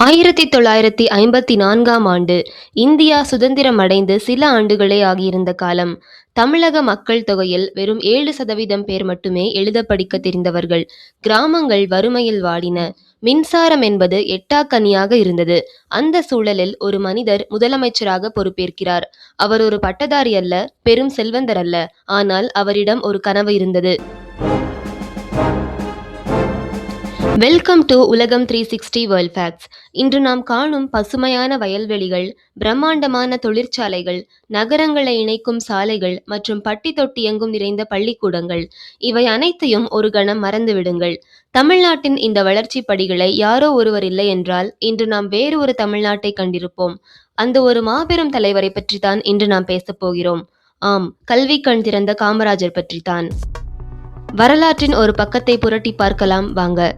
ஆயிரத்தி தொள்ளாயிரத்தி ஐம்பத்தி நான்காம் ஆண்டு இந்தியா சுதந்திரம் அடைந்து சில ஆண்டுகளே ஆகியிருந்த காலம். தமிழக மக்கள் தொகையில் வெறும் ஏழு சதவீதம் பேர் மட்டுமே எழுத படிக்க தெரிந்தவர்கள். கிராமங்கள் வறுமையில் வாடின. மின்சாரம் என்பது எட்டாக்கனியாக இருந்தது. அந்த சூழலில் ஒரு மனிதர் முதலமைச்சராக பொறுப்பேற்கிறார். அவர் ஒரு பட்டதாரி அல்ல பெரும் செல்வந்தர் அல்ல. ஆனால் அவரிடம் ஒரு கனவு இருந்தது. வெல்கம் டு உலகம் த்ரீ சிக்ஸ்டி வேர்ல்ட் ஃபேக்ட்ஸ். இன்று நாம் காணும் பசுமையான வயல்வெளிகள், பிரம்மாண்டமான தொழிற்சாலைகள், நகரங்களை இணைக்கும் சாலைகள் மற்றும் பட்டி தொட்டி எங்கும் நிறைந்த பள்ளிக்கூடங்கள் இவை அனைத்தையும் ஒரு கணம் மறந்துவிடுங்கள். தமிழ்நாட்டின் இந்த வளர்ச்சிப் படிகளை யாரோ ஒருவர் இல்லை என்றால் இன்று நாம் வேறு ஒரு தமிழ்நாட்டை கண்டிருப்போம். அந்த ஒரு மாபெரும் தலைவரைப் பற்றித்தான் இன்று நாம் பேசப் போகிறோம். ஆம் கல்வி கண் திறந்த காமராஜர் பற்றித்தான். வரலாற்றின் ஒரு பக்கத்தை புரட்டிப் பார்க்கலாம் வாங்க.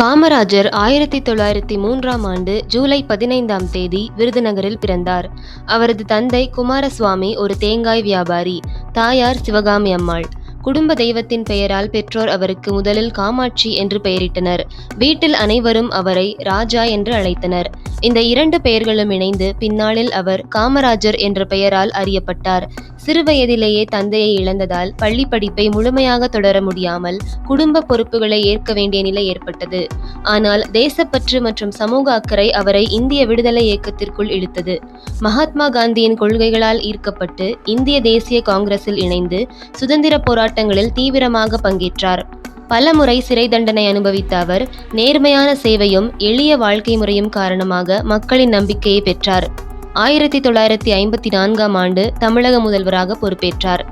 காமராஜர் ஆயிரத்தி தொள்ளாயிரத்தி மூன்றாம் ஆண்டு ஜூலை பதினைந்தாம் தேதி விருதுநகரில் பிறந்தார். அவரது தந்தை குமாரசுவாமி ஒரு தேங்காய் வியாபாரி. தாயார் சிவகாமி அம்மாள். குடும்ப தெய்வத்தின் பெயரால் பெற்றோர் அவருக்கு முதலில் காமாட்சி என்று பெயரிட்டனர். வீட்டில் அனைவரும் அவரை ராஜா என்று அழைத்தனர். இந்த இரண்டு பெயர்களும் இணைந்து பின்னாளில் அவர் காமராஜர் என்ற பெயரால் அறியப்பட்டார். சிறுவயதிலேயே தந்தையை இழந்ததால் பள்ளி படிப்பை முழுமையாக தொடர முடியாமல் குடும்ப பொறுப்புகளை ஏற்க வேண்டிய நிலை ஏற்பட்டது. ஆனால் தேசப்பற்று மற்றும் சமூக அக்கறை அவரை இந்திய விடுதலை இயக்கத்திற்குள் இழுத்தது. மகாத்மா காந்தியின் கொள்கைகளால் ஈர்க்கப்பட்டு இந்திய தேசிய காங்கிரஸில் இணைந்து சுதந்திரப் போராட்டங்களில் தீவிரமாக பங்கேற்றார். பலமுறை சிறை தண்டனை அனுபவித்த அவர் நேர்மையான சேவையும் எளிய வாழ்க்கை முறையும் காரணமாக மக்களின் நம்பிக்கையை பெற்றார். ஆயிரத்தி தொள்ளாயிரத்தி ஐம்பத்தி நான்காம் ஆண்டு தமிழக முதல்வராக பொறுப்பேற்றார்.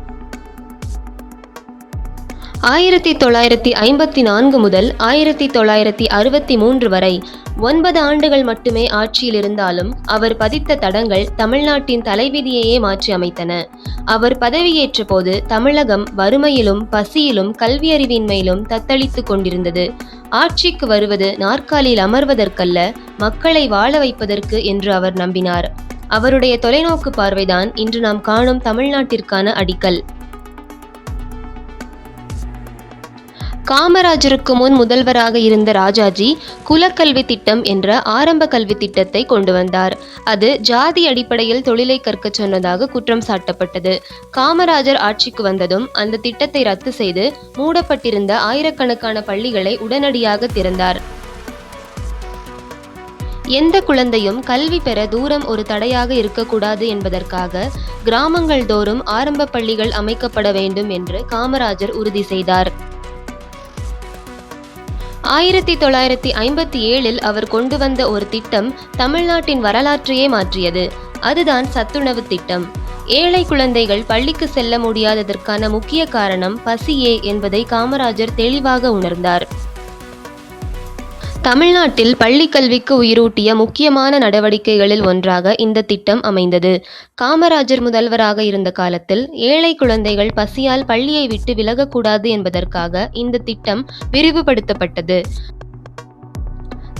ஆயிரத்தி தொள்ளாயிரத்தி ஐம்பத்தி நான்கு முதல் ஆயிரத்தி தொள்ளாயிரத்தி அறுபத்தி மூன்று வரை ஒன்பது ஆண்டுகள் மட்டுமே ஆட்சியில் இருந்தாலும் அவர் பதித்த தடங்கள் தமிழ்நாட்டின் தலைவிதியையே மாற்றி அமைத்தன. அவர் பதவியேற்ற போது தமிழகம் வறுமையிலும் பசியிலும் கல்வியறிவின்மையிலும் தத்தளித்து கொண்டிருந்தது. ஆட்சிக்கு வருவது நாற்காலியில் அமர்வதற்கல்ல மக்களை வாழ வைப்பதற்கு என்று அவர் நம்பினார். அவருடைய தொலைநோக்கு பார்வைதான் இன்று நாம் காணும் தமிழ்நாட்டிற்கான அடிக்கல். காமராஜருக்கு முன் முதல்வராக இருந்த ராஜாஜி குலக்கல்வி திட்டம் என்ற ஆரம்ப கல்வி திட்டத்தை கொண்டு வந்தார். அது ஜாதி அடிப்படையில் தொழிலை கற்கச் சொன்னதாக குற்றம் சாட்டப்பட்டது. காமராஜர் ஆட்சிக்கு வந்ததும் அந்த திட்டத்தை ரத்து செய்து மூடப்பட்டிருந்த ஆயிரக்கணக்கான பள்ளிகளை உடனடியாக திறந்தார். எந்த குழந்தையும் கல்வி பெற தூரம் ஒரு தடையாக இருக்கக்கூடாது என்பதற்காக கிராமங்கள் தோறும் ஆரம்ப பள்ளிகள் அமைக்கப்பட வேண்டும் என்று காமராஜர் உறுதி செய்தார். ஆயிரத்தி தொள்ளாயிரத்தி ஐம்பத்தி ஏழில் அவர் கொண்டு வந்த ஒரு திட்டம் தமிழ்நாட்டின் வரலாற்றையே மாற்றியது. அதுதான் சத்துணவுத் திட்டம். ஏழை குழந்தைகள் பள்ளிக்கு செல்ல முடியாததற்கான முக்கிய காரணம் பசியே என்பதை காமராஜர் தெளிவாக உணர்ந்தார். தமிழ்நாட்டில் பள்ளிக் கல்விக்கு உயிரூட்டிய முக்கியமான நடவடிக்கைகளில் ஒன்றாக இந்த திட்டம் அமைந்தது. காமராஜர் முதல்வராக இருந்த காலத்தில் ஏழை குழந்தைகள் பசியால் பள்ளியை விட்டு விலகக்கூடாது என்பதற்காக இந்த திட்டம் விரிவுபடுத்தப்பட்டது.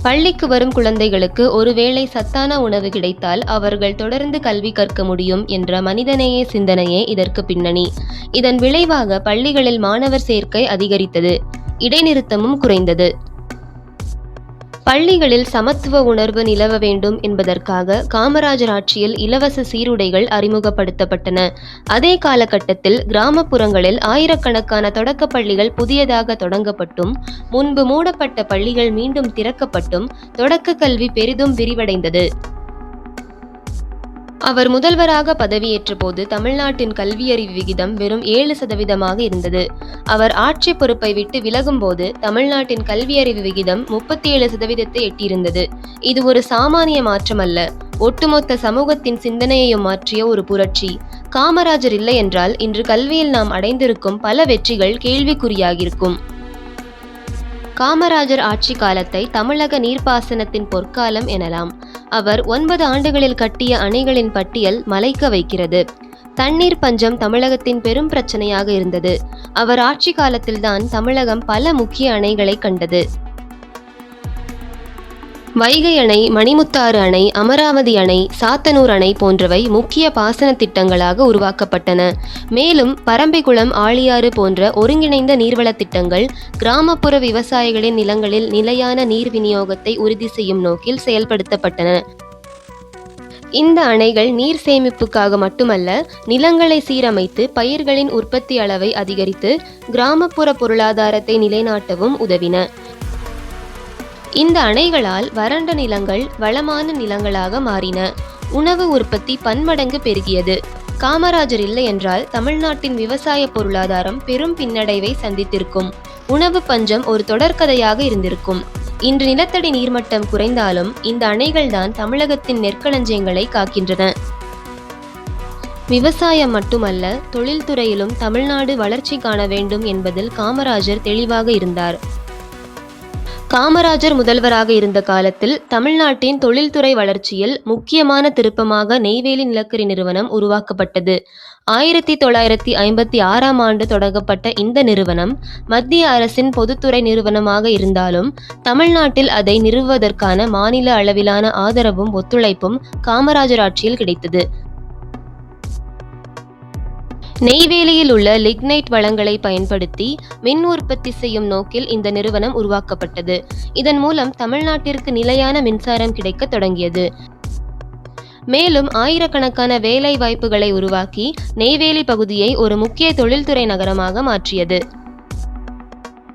பள்ளிக்கு வரும் குழந்தைகளுக்கு ஒருவேளை சத்தான உணவு கிடைத்தால் அவர்கள் தொடர்ந்து கல்வி கற்க முடியும் என்ற மனிதநேய சிந்தனையே இதற்கு பின்னணி. இதன் விளைவாக பள்ளிகளில் மாணவர் சேர்க்கை அதிகரித்தது. இடைநிறுத்தமும் குறைந்தது. பள்ளிகளில் சமத்துவ உணர்வு நிலவ வேண்டும் என்பதற்காக காமராஜர் ஆட்சியில் இலவச சீருடைகள் அறிமுகப்படுத்தப்பட்டன. அதே காலகட்டத்தில் கிராமப்புறங்களில் ஆயிரக்கணக்கான தொடக்கப் பள்ளிகள் புதியதாக தொடங்கப்பட்டும் முன்பு மூடப்பட்ட பள்ளிகள் மீண்டும் திறக்கப்பட்டும் தொடக்கக் கல்வி பெரிதும் விரிவடைந்தது. அவர் முதல்வராக பதவியேற்ற போது தமிழ்நாட்டின் கல்வியறிவு விகிதம் வெறும் ஏழு சதவீதமாக இருந்தது. அவர் ஆட்சிப் பொறுப்பை விட்டு விலகும் போது தமிழ்நாட்டின் கல்வியறிவு விகிதம் முப்பத்தி ஏழு சதவீதத்தை எட்டியிருந்தது. இது ஒரு சாமானிய மாற்றமல்ல. ஒட்டுமொத்த சமூகத்தின் சிந்தனையையும் மாற்றிய ஒரு புரட்சி. காமராஜர் இல்லை என்றால் இன்று கல்வியில் நாம் அடைந்திருக்கும் பல வெற்றிகள் கேள்விக்குறியாகியிருக்கும் காமராஜர் ஆட்சி காலத்தை தமிழக நீர்ப்பாசனத்தின் பொற்காலம் எனலாம். அவர் ஒன்பது ஆண்டுகளில் கட்டிய அணைகளின் பட்டியல் மலைக்க வைக்கிறது. தண்ணீர் பஞ்சம் தமிழகத்தின் பெரும் பிரச்சனையாக இருந்தது. அவர் ஆட்சி காலத்தில்தான் தமிழகம் பல முக்கிய அணைகளை கண்டது. வைகை அணை மணிமுத்தாறு அணை அமராவதி அணை சாத்தனூர் அணை போன்றவை முக்கிய பாசன திட்டங்களாக உருவாக்கப்பட்டன. மேலும் பரம்பிக்குளம் ஆழியாறு போன்ற ஒருங்கிணைந்த நீர்வளத் திட்டங்கள் கிராமப்புற விவசாயிகளின் நிலங்களில் நிலையான நீர் விநியோகத்தை உறுதி செய்யும் நோக்கில் செயல்படுத்தப்பட்டன. இந்த அணைகள் நீர் சேமிப்புக்காக மட்டுமல்ல நிலங்களை சீரமைத்து பயிர்களின் உற்பத்தி அளவை அதிகரித்து கிராமப்புற பொருளாதாரத்தை நிலைநாட்டவும் உதவின. இந்த அணைகளால் வறண்ட நிலங்கள் வளமான நிலங்களாக மாறின. உணவு உற்பத்தி பன்மடங்கு பெருகியது. காமராஜர் இல்லை என்றால் தமிழ்நாட்டின் விவசாய பொருளாதாரம் பெரும் பின்னடைவை சந்தித்திருக்கும். உணவு பஞ்சம் ஒரு தொடர்கதையாக இருந்திருக்கும். இன்று நிலத்தடி நீர்மட்டம் குறைந்தாலும் இந்த அணைகள்தான் தமிழகத்தின் நெற்களஞ்சியங்களை காக்கின்றன. விவசாயம் மட்டுமல்ல தொழில்துறையிலும் தமிழ்நாடு வளர்ச்சி காண வேண்டும் என்பதில் காமராஜர் தெளிவாக இருந்தார். காமராஜர் முதல்வராக இருந்த காலத்தில் தமிழ்நாட்டின் தொழில்துறை வளர்ச்சியில் முக்கியமான திருப்பமாக நெய்வேலி நிலக்கரி நிறுவனம் உருவாக்கப்பட்டது. ஆயிரத்தி தொள்ளாயிரத்தி ஐம்பத்தி ஆறாம் ஆண்டு தொடங்கப்பட்ட இந்த நிறுவனம் மத்திய அரசின் பொதுத்துறை நிறுவனமாக இருந்தாலும் தமிழ்நாட்டில் அதை நிறுவுவதற்கான மாநில அளவிலான ஆதரவும் ஒத்துழைப்பும் காமராஜர் ஆட்சியில் கிடைத்தது. நெய்வேலியில் உள்ள லிக்னைட் வளங்களை பயன்படுத்தி மின் உற்பத்தி செய்யும் நோக்கில் இந்த நிறுவனம் உருவாக்கப்பட்டது. இதன் மூலம் தமிழ்நாட்டிற்கு நிலையான மின்சாரம் கிடைக்க தொடங்கியது. மேலும் ஆயிரக்கணக்கான வேலை வாய்ப்புகளை உருவாக்கி நெய்வேலி பகுதியை ஒரு முக்கிய தொழில்துறை நகரமாக மாற்றியது.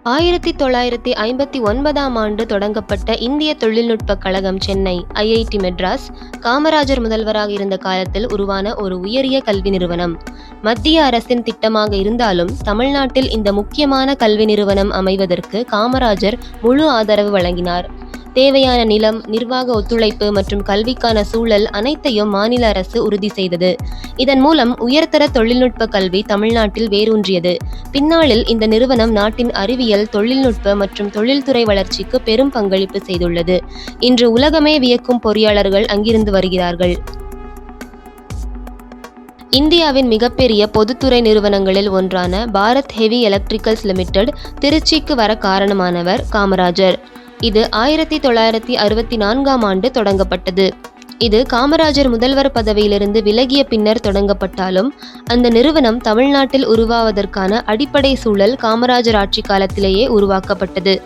ஆயிரத்தி தொள்ளாயிரத்தி ஐம்பத்தி ஒன்பதாம் ஆண்டு தொடங்கப்பட்ட இந்திய தொழில்நுட்ப கழகம் சென்னை ஐஐடி மெட்ராஸ் காமராஜர் முதல்வராக இருந்த காலத்தில் உருவான ஒரு உயரிய கல்வி நிறுவனம். மத்திய அரசின் திட்டமாக இருந்தாலும் தமிழ்நாட்டில் இந்த முக்கியமான கல்வி நிறுவனம் அமைவதற்கு காமராஜர் முழு ஆதரவு வழங்கினார். தேவையான நிலம் நிர்வாக ஒத்துழைப்பு மற்றும் கல்விக்கான சூழல் அனைத்தையும் மாநில அரசு உறுதி செய்தது. இதன் மூலம் உயர்தர தொழில்நுட்ப கல்வி தமிழ்நாட்டில் வேரூன்றியது. பின்னாளில் இந்த நிறுவனம் நாட்டின் அறிவியல் தொழில்நுட்ப மற்றும் தொழில்துறை வளர்ச்சிக்கு பெரும் பங்களிப்பு செய்துள்ளது. இன்று உலகமே வியக்கும் பொறியாளர்கள் அங்கிருந்து வருகிறார்கள். இந்தியாவின் மிகப்பெரிய பொதுத்துறை நிறுவனங்களில் ஒன்றான பாரத் ஹெவி எலக்ட்ரிக்கல்ஸ் லிமிடெட் திருச்சிக்கு வர காரணமானவர் காமராஜர். இது ஆயிரத்தி தொள்ளாயிரத்தி அறுபத்தி நான்காம் ஆண்டு தொடங்கப்பட்டது. இது காமராஜர் முதல்வர் பதவியிலிருந்து விலகிய பின்னர் தொடங்கப்பட்டாலும் அந்த நிறுவனம் தமிழ்நாட்டில் உருவாவதற்கான அடிப்படை சூழல் காமராஜர் ஆட்சி காலத்திலேயே உருவாக்கப்பட்டது.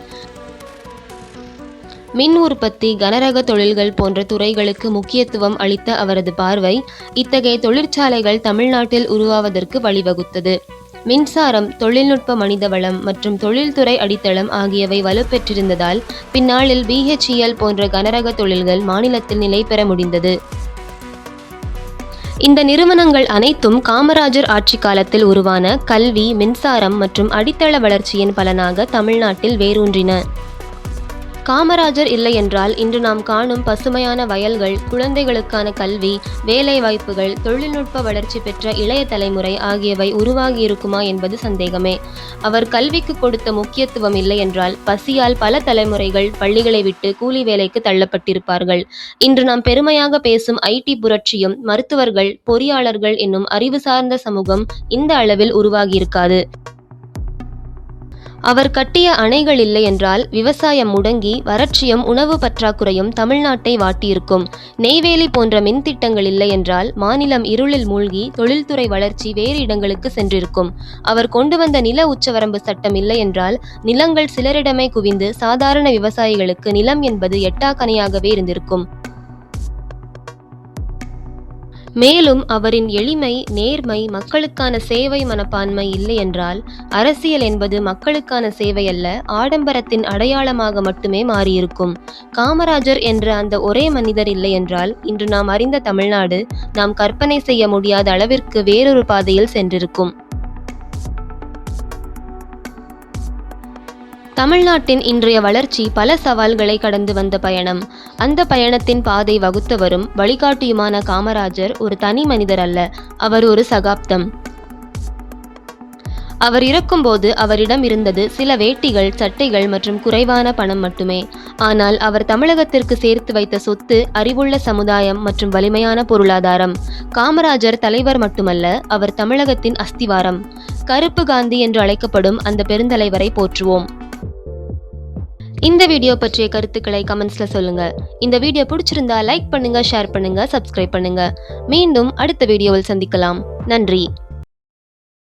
மின் உற்பத்தி கனரக தொழில்கள் போன்ற துறைகளுக்கு முக்கியத்துவம் அளித்த அவரது பார்வை இத்தகைய தொழிற்சாலைகள் தமிழ்நாட்டில் உருவாவதற்கு வழிவகுத்தது. மின்சாரம் தொழில்நுட்ப மனிதவளம் மற்றும் தொழில்துறை அடித்தளம் ஆகியவை வலுப்பெற்றிருந்ததால் பின்னாளில் பிஹெச்இஎல் போன்ற கனரக தொழில்கள் மாநிலத்தில் நிலை பெற முடிந்தது. இந்த நிறுவனங்கள் அனைத்தும் காமராஜர் ஆட்சி காலத்தில் உருவான கல்வி மின்சாரம் மற்றும் அடித்தள வளர்ச்சியின் பலனாக தமிழ்நாட்டில் வேரூன்றின. காமராஜர் இல்லை என்றால் இன்று நாம் காணும் பசுமையான வயல்கள் குழந்தைகளுக்கான கல்வி வேலை வாய்ப்புகள் தொழில்நுட்ப வளர்ச்சி பெற்ற இளைய தலைமுறை ஆகியவை உருவாகியிருக்குமா என்பது சந்தேகமே. அவர் கல்விக்கு கொடுத்த முக்கியத்துவம் இல்லை என்றால் பசியால் பல தலைமுறைகள் பள்ளிகளை விட்டு கூலி வேலைக்கு தள்ளப்பட்டிருப்பார்கள். இன்று நாம் பெருமையாக பேசும் ஐடி புரட்சியும் மருத்துவர்கள் பொறியாளர்கள் என்னும் அறிவு சார்ந்த சமூகம் இந்த அளவில் உருவாகியிருக்காது. அவர் கட்டிய அணைகள் இல்லை என்றால் விவசாயம் முடங்கி வறட்சியும் உணவு பற்றாக்குறையும் தமிழ்நாட்டை வாட்டியிருக்கும். நெய்வேலி போன்ற மின் திட்டங்கள் இல்லை என்றால் மாநிலம் இருளில் மூழ்கி தொழில்துறை வளர்ச்சி வேறு இடங்களுக்கு சென்றிருக்கும். அவர் கொண்டு வந்த நில உச்சவரம்பு சட்டம் இல்லை என்றால் நிலங்கள் சிலரிடமே குவிந்து சாதாரண விவசாயிகளுக்கு நிலம் என்பது எட்டாக்கணையாகவே இருந்திருக்கும். மேலும் அவரின் எளிமை நேர்மை மக்களுக்கான சேவை மனப்பான்மை இல்லை என்றால் அரசியல் என்பது மக்களுக்கான சேவை அல்ல ஆடம்பரத்தின் அடையாளமாக மட்டுமே மாறியிருக்கும். காமராஜர் என்ற அந்த ஒரே மனிதர் இல்லை என்றால் இன்று நாம் அறிந்த தமிழ்நாடு நாம் கற்பனை செய்ய முடியாத அளவிற்கு வேறொரு பாதையில் சென்றிருக்கும். தமிழ்நாட்டின் இன்றைய வளர்ச்சி பல சவால்களை கடந்து வந்த பயணம். அந்த பயணத்தின் பாதை வகுத்தவரும் வழிகாட்டியுமான காமராஜர் ஒரு தனி மனிதர் அல்ல அவர் ஒரு சகாப்தம். அவர் இறக்கும்போது அவரிடம் இருந்தது சில வேட்டிகள் சட்டைகள் மற்றும் குறைவான பணம் மட்டுமே. ஆனால் அவர் தமிழகத்திற்கு சேர்த்து வைத்த சொத்து அறிவுள்ள சமுதாயம் மற்றும் வலிமையான பொருளாதாரம். காமராஜர் தலைவர் மட்டுமல்ல அவர் தமிழகத்தின் அஸ்திவாரம். கருப்பு காந்தி என்று அழைக்கப்படும் அந்த பெருந்தலைவரை போற்றுவோம். இந்த வீடியோ பற்றிய கருத்துக்களை கமெண்ட்ஸ்ல சொல்லுங்க. இந்த வீடியோ பிடிச்சிருந்தா லைக் பண்ணுங்க ஷேர் பண்ணுங்க சப்ஸ்கிரைப் பண்ணுங்க. மீண்டும் அடுத்த வீடியோவில் சந்திக்கலாம். நன்றி.